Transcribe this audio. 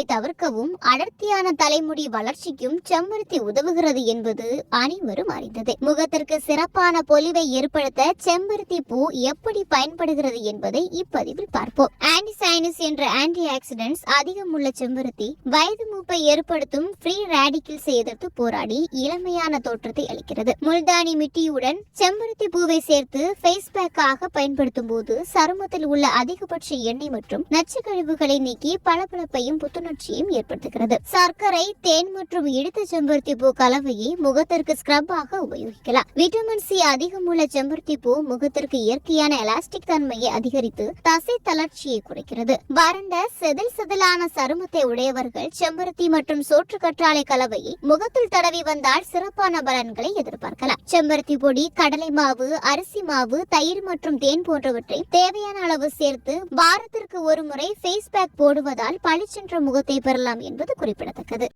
வீக்கத்தை தவிர்க்கவும் அடர்த்தியான தலைமுடி வளர்ச்சிக்கும் செம்பருத்தி உதவுகிறது என்பது அனைவரும் அறிந்ததே. முகத்திற்கு சிறப்பான பொலிவை ஏற்படுத்த செம்பருத்தி பூ எப்படி பயன்படுகிறது என்பதை இப்பதிவில் பார்ப்போம். ஆன்டி சைனஸ் என்ற ஆன்டி ஆக்சிடென்ட்ஸ் அதிகம் உள்ள செம்பருத்தி வயது மூப்பை ஏற்படுத்தும் ஃப்ரீ ரேடிக்கல்ஸ் எதிர்த்து போராடி இளமையான தோற்றத்தை அளிக்கிறது. முல்தானி மிட்டியுடன் செம்பருத்தி பூவை சேர்த்து ஃபேஸ் பேக்காக பயன்படுத்தும் போது சருமத்தில் உள்ள அதிகபட்ச எண்ணெய் மற்றும் நச்சு கழிவுகளை நீக்கி பளபளப்பையும் புத்துணர்வு புத்துணர்ச்சியும் ஏற்படுத்துகிறது. சர்க்கரை தேன் மற்றும் இடுத்த செம்பருத்தி பூ கலவையை முகத்திற்கு ஸ்க்ரப்பாக உபயோகிக்கலாம். விட்டமின் சி அதிகம் உள்ள செம்பருத்தி பூ முகத்திற்கு இயற்கையான எலாஸ்டிக் தன்மையை அதிகரித்து தசை தளர்ச்சியை குறைக்கிறது. வறண்ட செதில் செதிலான சருமத்தை உடையவர்கள் செம்பருத்தி மற்றும் சோற்று கற்றாழை கலவையை முகத்தில் தடவி வந்தால் சிறப்பான பலன்களை எதிர்பார்க்கலாம். செம்பருத்தி பொடி கடலை மாவு அரிசி மாவு தயிர் மற்றும் தேன் போன்றவற்றை தேவையான அளவு சேர்த்து வாரத்திற்கு ஒரு முறை ஃபேஸ் பேக் போடுவதால் பளிச்சென்ற முகத்தை பெறலாம் என்பது குறிப்பிடத்தக்கது.